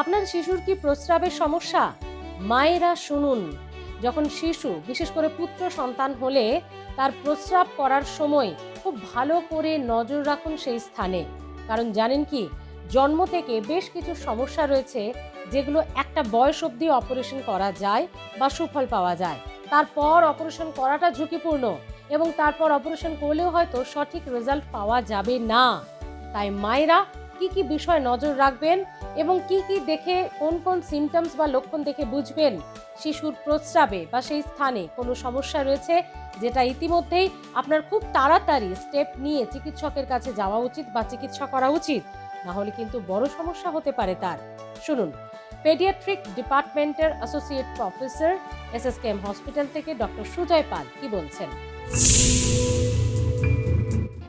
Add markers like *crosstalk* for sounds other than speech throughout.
আপনার শিশুর কি প্রস্রাবের সমস্যা? মায়েরা শুনুন। যখন শিশু, বিশেষ করে পুত্র সন্তান হলে তার প্রস্রাব করার সময় খুব ভালো করে নজর রাখুন সেই স্থানে। কারণ জানেন কি, জন্ম থেকে বেশ কিছু সমস্যা রয়েছে যেগুলো একটা বয়স অবধি অপারেশন করা যায় বা সুফল পাওয়া যায়। তারপর অপারেশন করাটা ঝুঁকিপূর্ণ এবং তারপর অপারেশন করলেও হয়তো সঠিক রেজাল্ট পাওয়া যাবে না। তাই মায়েরা কি কি বিষয় নজর রাখবেন এবং কি কি দেখে কোন কোন সিমটমস বা লক্ষণ দেখে বুঝবেন শিশুর প্রস্রাবে বা সেই স্থানে কোনো সমস্যা রয়েছে যেটা ইতিমধ্যেই আপনার খুব তাড়াতাড়ি স্টেপ নিয়ে চিকিৎসকের কাছে যাওয়া উচিত বা চিকিৎসা করা উচিত। না হলে কিন্তু বড় সমস্যা হতে পারে তার। শুনুন পেডিয়াট্রিক ডিপার্টমেন্টের অ্যাসোসিয়েট প্রফেসর এসএসকেএম হসপিটাল থেকে ডক্টর সুজয় পাল কি বলছেন?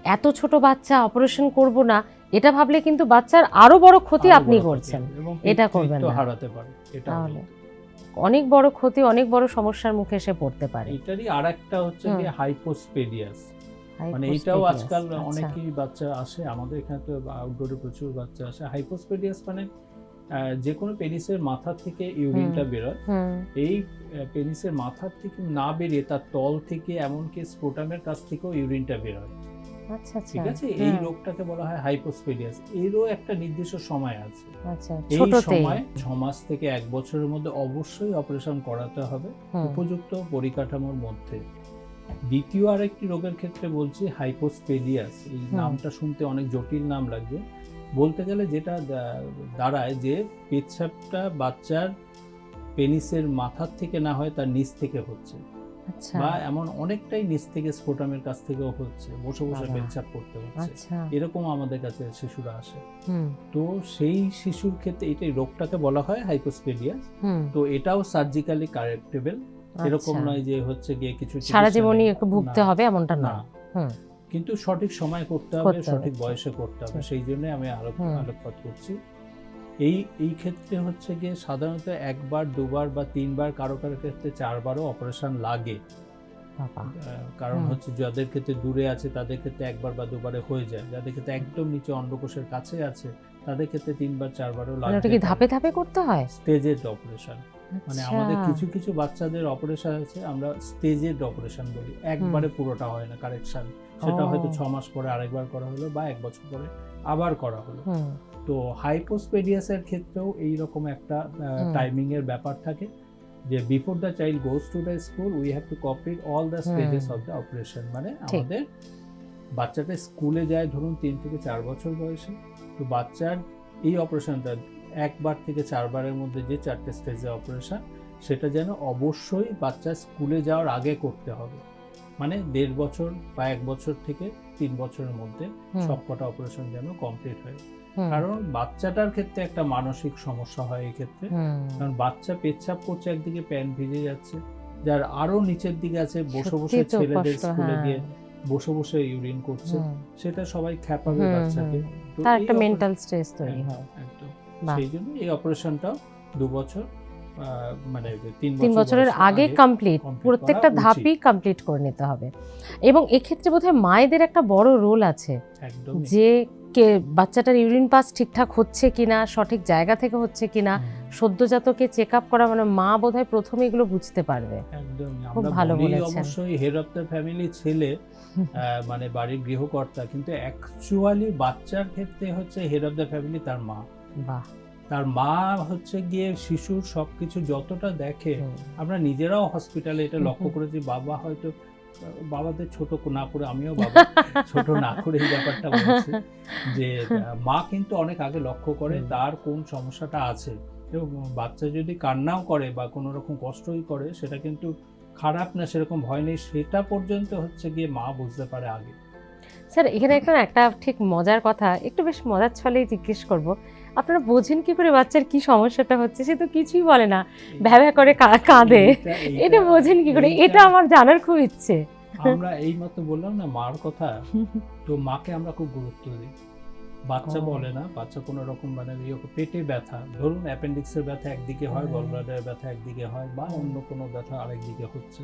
এত ছোট বাচ্চা অপারেশন করব না এটা ভাবলে কিন্তু বাচ্চার আরও বড় ক্ষতি আপনি করছেন। এটা করবেন না। হারাতে পারে এটা তাহলে অনেক বড় ক্ষতি অনেক বড় সমস্যার মুখে এসে পড়তে পারে। এটারই আর একটা হচ্ছে। কি হাইপোস্পেডিয়াস মানে এটাও আজকাল আচ্ছা। অনেকেই বাচ্চা আসে আমাদের এখানে তো আউটডোরে প্রচুর বাচ্চা আসে। হাইপোস্পেডিয়াস মানে যে কোনো পেনিসের মাথা থেকে ইউরিনটা বেরোয়। এই পেনিসের মাথার থেকে না বেরিয়ে তার তল থেকে এমনকি স্পোটামের কাছ থেকেও ইউরিনটা বেরোয়। আচ্ছা আচ্ছা। ঠিক আছে? এই রোগটাকে বলা হয় এরও একটা নির্দিষ্ট সময় আছে। আচ্ছা এই সময় ছ মাস থেকে এক বছরের মধ্যে অবশ্যই অপারেশন করাতে হবে উপযুক্ত পরিকাঠামোর মধ্যে। দ্বিতীয় আরেকটি রোগের ক্ষেত্রে বলছি হাইপোস্পেডিয়াস এই নামটা শুনতে অনেক জটিল নাম লাগবে। বলতে গেলে যেটা দাঁড়ায় যে পেচ্ছাপটা বাচ্চার পেনিসের মাথার থেকে না হয় তার নিচ থেকে হচ্ছে। বা এমন অনেকটাই নিচ থেকে স্ফোটামের কাছ থেকেও হচ্ছে বসে বসে। পেচ্ছাপ করতে হচ্ছে। আচ্ছা। এরকম আমাদের কাছে শিশুরা আসে। তো সেই শিশুর ক্ষেত্রে এই রোগটাকে বলা হয় হাইপোস্পেডিয়াস তো এটাও সার্জিক্যালি কারেক্টেবল এরকম আচ্ছা। নয় যে হচ্ছে গিয়ে কিছু সারা জীবনই ভুগতে হবে এমনটা না। কিন্তু সঠিক সময় করতে হবে সঠিক বয়সে করতে হবে। সেই জন্য আমি আলোক আলোকপাত করছি। এই এই ক্ষেত্রে হচ্ছে গিয়ে সাধারণত একবার দুবার বা তিনবার কারও কারও ক্ষেত্রে চারবারও অপারেশন লাগে। কারণ হচ্ছে যাদের ক্ষেত্রে দূরে আছে তাদের ক্ষেত্রে একবার বা দুবারে হয়ে যায়। যাদের ক্ষেত্রে একদম নিচে অন্ডকোষের কাছে আছে তাদের ক্ষেত্রে তিনবার চারবারও লাগে ওটা কি ধাপে ধাপে করতে হয়? স্টেজের অপারেশন মানে আচ্ছা। আমাদের কিছু কিছু বাচ্চাদের অপারেশন আছে আমরা স্টেজের অপারেশন বলি। একবারে পুরোটা হয় না কারেকশন সেটা হয়তো ছ মাস পরে আরেকবার করা হলো বা এক বছর পরে আবার করা হলো। তো হাইপোস্পেডিয়াসের ক্ষেত্রেও এই রকম একটা হুম। টাইমিং এর ব্যাপার থাকে যে before the child goes to the school we have to complete all the stages of the operation মানে আমাদের বাচ্চাটা স্কুলে যায় ধরুন তিন থেকে চার বছর বয়সে তো বাচ্চার এই অপারেশনটা একবার থেকে চারবারের মধ্যে যে চারটে স্টেজে অপারেশন সেটা যেন অবশ্যই বাচ্চা স্কুলে যাওয়ার আগে করতে হবে। মানে দেড় বছর বা এক বছর থেকে তিন বছরের মধ্যে সবকটা অপারেশন যেন কমপ্লিট হয়। কারণ বাচ্চাটার ক্ষেত্রে একটা মানসিক সমস্যা হয় এই ক্ষেত্রে। কারণ বাচ্চা পেচ্ছাপ করছে একদিকে প্যান্ট ভিজে যাচ্ছে যার আরও নিচের দিকে আছে বসে বসে ছেলেদের স্কুলে হ্যাঁ। গিয়ে বসে বসে ইউরিন করছে সেটা সবাই খ্যাপাবে বাচ্চাকে। তার একটা মেন্টাল স্ট্রেস তৈরি হয় একদম। সেই জন্য এই অপারেশনটা দু বছর মানে তিন বছরের আগে কমপ্লিট প্রত্যেকটা ধাপই কমপ্লিট করে নিতে হবে। এবং এক্ষেত্রে বোধহয় মায়েদের একটা বড় রোল আছে। যে কে বাচ্চাটার ইউরিন পাস ঠিকঠাক হচ্ছে কিনা সঠিক জায়গা থেকে হচ্ছে কিনা সদ্যজাতকে চেক আপ করা মানে মা বোধহয় প্রথমে এগুলো বুঝতে পারবে। একদম খুব ভালো বলি বলেছেন। অবশ্যই হেড অফ দ্য ফ্যামিলি ছেলে *laughs* মানে বাড়ির গৃহকর্তা কিন্তু অ্যাকচুয়ালি বাচ্চার ক্ষেত্রে হচ্ছে হেড অফ দ্য ফ্যামিলি তার মা। বাহ। তার মা হচ্ছে গিয়ে শিশুর সবকিছু যতটা দেখে আমরা নিজেরাও হসপিটালে এটা লক্ষ্য। করেছি বাবা হয়তো বাবাদের ছোট না করে আমিও বাবা ছোট না করে এই ব্যাপারটা বলছি যে মা কিন্তু অনেক আগে লক্ষ্য করে তার কোন সমস্যাটা আছে। এবং বাচ্চা যদি কান্নাও করে বা কোনো রকম কষ্টই করে সেটা কিন্তু খারাপ না সেরকম ভয় নেই সেটা পর্যন্ত হচ্ছে গিয়ে মা বুঝতে পারে আগে। স্যার এখানে একটা একটা ঠিক মজার কথা একটু বেশ মজার ছলেই জিজ্ঞেস করব। আপনারা বোঝেন কি করে বাচ্চার কি সমস্যাটা হচ্ছে? সে তো কিছুই বলে না। ভ্যাভ্যা করে কাঁদে। এটা বোঝেন কি করে? এটা আমার জানার খুব ইচ্ছে। আমরা এই মতো বললাম না মার কথা। তো মাকে আমরা খুব গুরুত্ব দিই। বাচ্চা বলে না বাচ্চা কোনো রকম মানে ইয়ে পেটে ব্যথা। ধরুন অ্যাপেন্ডিক্সের ব্যথা একদিকে হয়। গলব্লাডারের ব্যথা একদিকে হয় বা অন্য কোনো ব্যথা আরেকদিকে হচ্ছে।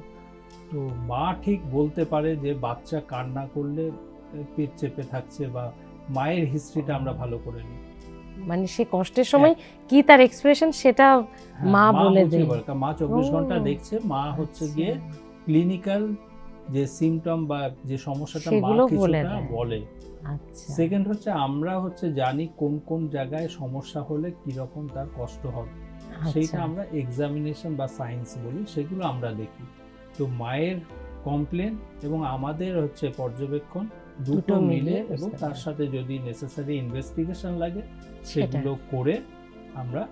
তো মা ঠিক বলতে পারে যে বাচ্চা কান্না করলে পেট চেপে থাকছে বা মায়ের হিস্ট্রিটা আমরা ভালো করে নিই। মানে সে কষ্টের সময় কি তার এক্সপ্রেশন সেটা হ্যাঁ, মা বলে দেয়। মা চব্বিশ ঘণ্টা দেখছে মা হচ্ছে আচ্ছা। গিয়ে ক্লিনিক্যাল যে সিমটম বা যে সমস্যাটা মা বলে কিছুটা বলে। আচ্ছা। সেকেন্ড হচ্ছে আমরা হচ্ছে জানি কোন কোন জায়গায় সমস্যা হলে কি রকম তার কষ্ট হবে সেইটা আচ্ছা আমরা এক্সামিনেশন বা সায়েন্স বলি সেগুলো আমরা দেখি। তো মায়ের কমপ্লেন এবং আমাদের হচ্ছে পর্যবেক্ষণ দুটো মিলে এবং তার সাথে যদি নেসেসারি ইনভেস্টিগেশন লাগে সেগুলো করে আমরা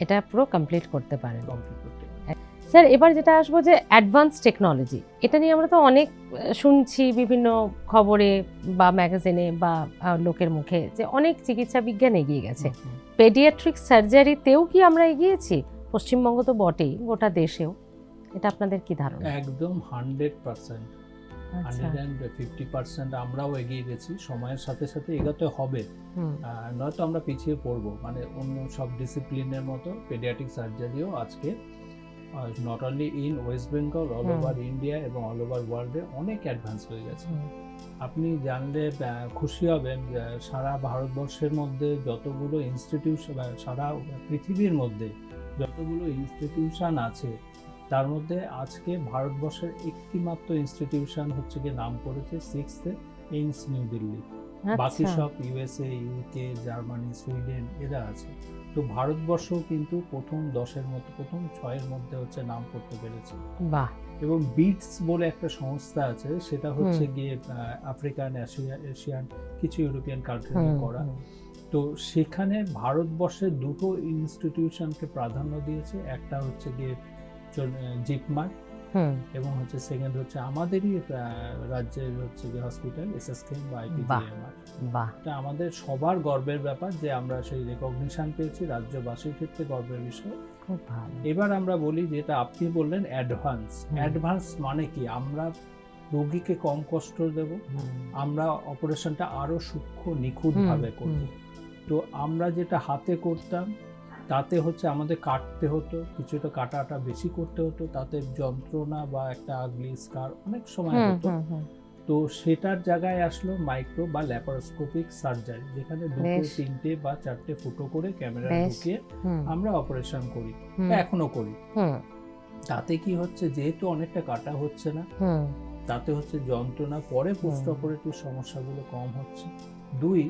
এটা পুরো কমপ্লিট করতে পারেন। কমপ্লিট করতে পারি। স্যার এবার যেটা আসব যে অ্যাডভান্স টেকনোলজি এটা নিয়ে আমরা তো অনেক শুনছি বিভিন্ন খবরে বা ম্যাগাজিনে বা লোকের মুখে যে অনেক চিকিৎসা বিজ্ঞান এগিয়ে গেছে। পেডিয়াট্রিক সার্জারিতেও কি আমরা এগিয়েছি? পশ্চিমবঙ্গ তো বটেই গোটা দেশেও। এটা আপনাদের কি ধারণা? একদম hundred percent hundred and fifty percent আমরাও এগিয়ে গেছি সময়ের সাথে সাথে এগোতে হবে। নয়তো আমরা পিছিয়ে পড়ব। মানে অন্য সব ডিসিপ্লিনের মতো পেডিয়াটিক সার্জারিও আজকে not only in West Bengal all over India এবং অল ওভার ওয়ার্ল্ডে অনেক অ্যাডভান্স হয়ে গেছে। আপনি জানলে খুশি হবেন সারা ভারতবর্ষের মধ্যে যতগুলো ইনস্টিটিউশন সারা পৃথিবীর মধ্যে যতগুলো ইনস্টিটিউশন আছে তার মধ্যে আজকে ভারতবর্ষের একটি মাত্র ইনস্টিটিউশন হচ্ছে গিয়ে নাম করেছে সিক্সথ এইমস নিউ দিল্লি বাকি সব ইউএসএ ইউকে জার্মানি সুইডেন এরা আছে। তো ভারতবর্ষও কিন্তু প্রথম দশের মধ্যে প্রথম ছয়ের মধ্যে হচ্ছে নাম করতে পেরেছে। বাহ। এবং বিটস বলে একটা সংস্থা আছে সেটা হচ্ছে। গিয়ে আফ্রিকান এশিয়া এশিয়ান কিছু ইউরোপিয়ান কান্ট্রি করা। তো সেখানে ভারতবর্ষের দুটো ইনস্টিটিউশনকে প্রাধান্য দিয়েছে। একটা হচ্ছে গিয়ে জিপমার এবং হচ্ছে সেকেন্ড হচ্ছে আমাদেরই রাজ্যের হচ্ছে গিয়ে হসপিটাল এসএসকেএম বা এটা আমাদের সবার গর্বের ব্যাপার যে আমরা সেই রেকগনিশন পেয়েছি রাজ্যবাসীর ক্ষেত্রে গর্বের বিষয়। খুব ভালো। এবার আমরা বলি যেটা আপনি বললেন অ্যাডভান্স অ্যাডভান্স মানে কি? আমরা রোগীকে কম কষ্ট দেব আমরা অপারেশনটা আরও সূক্ষ্ম নিখুঁতভাবে করব। তো আমরা যেটা হাতে করতাম তাতে হচ্ছে আমাদের কাটতে হতো কিছুটা কাটাটা বেশি করতে হতো তাতে যন্ত্রণা বা একটা আগলি স্কার অনেক সময় হতো। তো সেটার জায়গায় আসলো মাইক্রো বা ল্যাপারোস্কোপিক সার্জারি যেখানে দুটো তিনটে বা চারটে ফুটো করে ক্যামেরা ঢুকিয়ে আমরা অপারেশন করি এখনও করি। তাতে কি হচ্ছে যেহেতু অনেকটা কাটা হচ্ছে না তাতে হচ্ছে যন্ত্রণা পরে পোস্ট অপারেটিভ সমস্যাগুলো কম হচ্ছে। দুই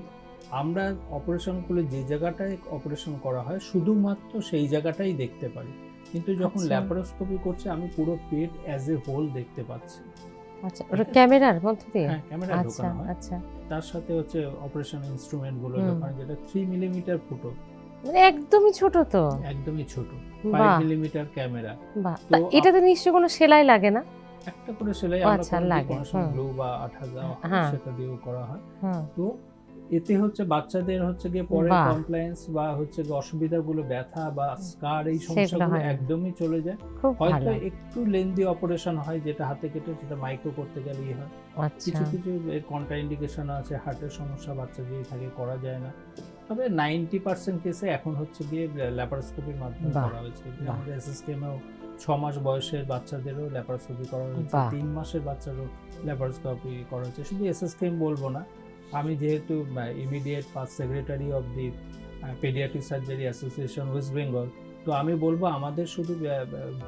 আমরা অপারেশন করলে যে জায়গাটায় অপারেশন করা হয় শুধুমাত্র সেই জায়গাটাই দেখতে পারি। কিন্তু যখন আচ্ছা। ল্যাপারোস্কোপি করছে আমি পুরো পেট অ্যাজ এ হোল দেখতে পাচ্ছি। আচ্ছা ওটা ক্যামেরার মধ্যে দিয়ে? হ্যাঁ ক্যামেরা আচ্ছা ঢোকানো হয়। আচ্ছা। তার সাথে হচ্ছে অপারেশন ইনস্ট্রুমেন্টগুলো। ওখানে যেটা থ্রি মিলিমিটার ফুটো। মানে একদমই ছোট তো। একদমই ছোট। ফাইভ বাহ। Millimetre camera. বাহ। তো এটাতে নিশ্চয়ই কোনো সেলাই লাগে না? একটা করে সেলাই আমরা আচ্ছা, লাগে, কোনো সময় গ্লু বা আঠা দেওয়া হ্যাঁ। সেটা দিয়েও করা হয়। তো এতে হচ্ছে বাচ্চাদের হচ্ছে গিয়ে পরে কমপ্লায়েন্স বা হচ্ছে অসুবিধাগুলো ব্যথা বা স্কার এই সমস্যাগুলো একদমই চলে যায়। হয়তো একটু লেন্দি অপারেশন হয় যেটা হাতে কেটে সেটা মাইক্রো করতে গেলেই হয়। আচ্ছা। কিছু কিছু এর কন্ট্রা ইন্ডিকেশন আছে হার্টের সমস্যা বাচ্চা যদি থাকে করা যায় না। তবে নাইনটি পার্সেন্ট কেসে এখন হচ্ছে গিয়ে ল্যাপারোস্কোপির মাধ্যমে করা হয়েছে। আমাদের এসএসকেমেও ছ মাস বয়সের বাচ্চাদেরও ল্যাপারোস্কোপি করা হয়েছে। তিন মাসের বাচ্চারও ল্যাপারোস্কোপি করা হয়েছে। শুধু এসএসকেম বলব না আমি যেহেতু immediate first secretary of the paediatric surgery association West Bengal তো আমি বলব আমাদের শুধু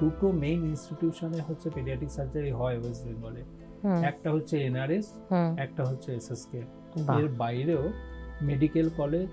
দুটো মেইন ইনস্টিটিউশনে হচ্ছে পেডিয়াট্রিক সার্জারি হয় ওয়েস্ট বেঙ্গলে একটা হচ্ছে এনআরএস একটা হচ্ছে এসএসকে এর বাইরেও medical college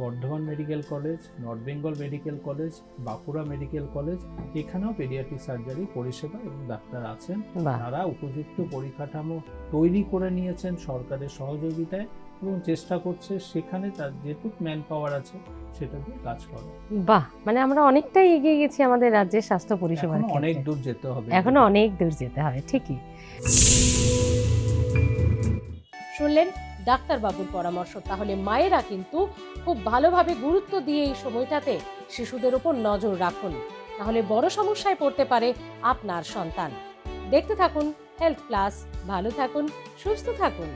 Bardhaman medical college North Bengal medical college Bankura medical college এখানেও পেডিয়াট্রিক সার্জারি পরিষেবা এবং ডাক্তার আছেন। তারা উপযুক্ত পরিকাঠামো তৈরি করে নিয়েছেন সরকারের সহযোগিতায় এবং চেষ্টা করছে সেখানে তার যেটুক ম্যান পাওয়ার আছে সেটা দিয়ে কাজ করে বাহ মানে আমরা অনেকটাই এগিয়ে গেছি আমাদের রাজ্যের স্বাস্থ্য পরিষেবার এখনও অনেক দূর যেতে হবে। এখনও অনেক দূর যেতে হবে ঠিকই। শুনলেন ডাক্তারবাবুর পরামর্শ। তাহলে মায়েরা কিন্তু খুব ভালোভাবে গুরুত্ব দিয়ে এই সময়টাতে শিশুদের উপর নজর রাখুন। তাহলে বড় সমস্যায় পড়তে পারে আপনার সন্তান। দেখতে থাকুন হেলথ প্লাস ভালো থাকুন, সুস্থ থাকুন।